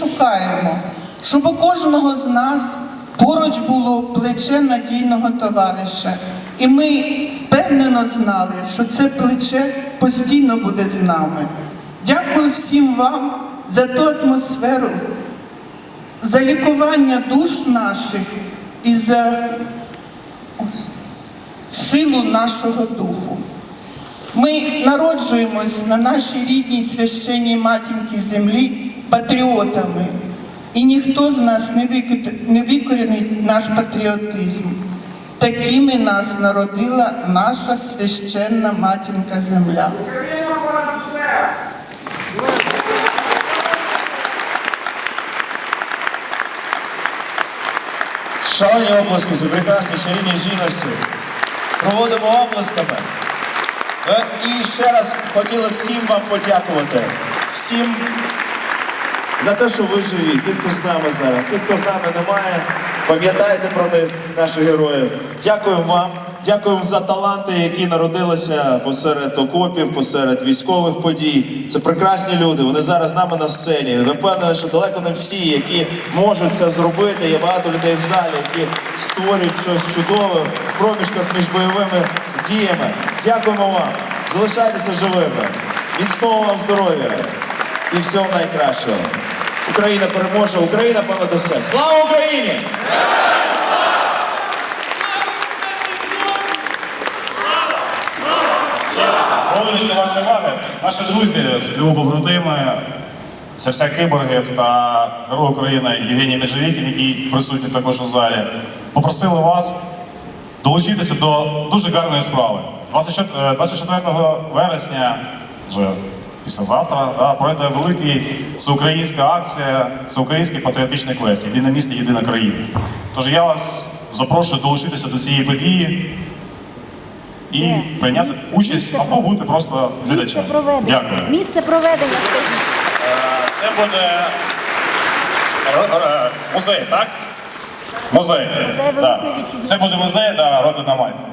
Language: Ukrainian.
Шукаємо, щоб у кожного з нас поруч було плече надійного товариша. І ми впевнено знали, що це плече постійно буде з нами. Дякую всім вам за ту атмосферу, за лікування душ наших і за силу нашого духу. Ми народжуємось на нашій рідній священній матінці землі патріотами, і ніхто з нас не викорінить наш патріотизм. Такими нас народила наша священна матінка земля. Шалені оплески за прекрасні чарівні жіночці. Проводимо оплесками. Е, І ще раз хотіли всім вам подякувати. Всім за те, що ви живі. Тих, хто з нами зараз, тих, хто з нами немає, пам'ятайте про них, наших героїв. Дякуємо вам. Дякуємо за таланти, які народилися посеред окопів, посеред військових подій. Це прекрасні люди. Вони зараз з нами на сцені. Ви впевнені, що далеко не всі, які можуть це зробити. Є багато людей в залі, які створюють щось чудове в проміжках між бойовими діями. Дякуємо вам. Залишайтеся живими. Міцного вам здоров'я і всього найкращого. Україна переможе, Україна понад усе. Слава Україні! Наші друзі з клубу побратими, серця киборгів та герой України Євгеній Межевікін, який присутній також у залі, попросили вас долучитися до дуже гарної справи. 24 24 вересня, вже післязавтра, да, пройде великий всеукраїнська акція, всеукраїнський патріотичний квест Єдине місто, єдина країна. Тож я вас запрошую долучитися до цієї події і прийняти участь або бути просто глядачем. Дякую. Місце проведення. Е, Це буде музей, так? Музей. Музей Да. Це буде музей да, Родина Майданка.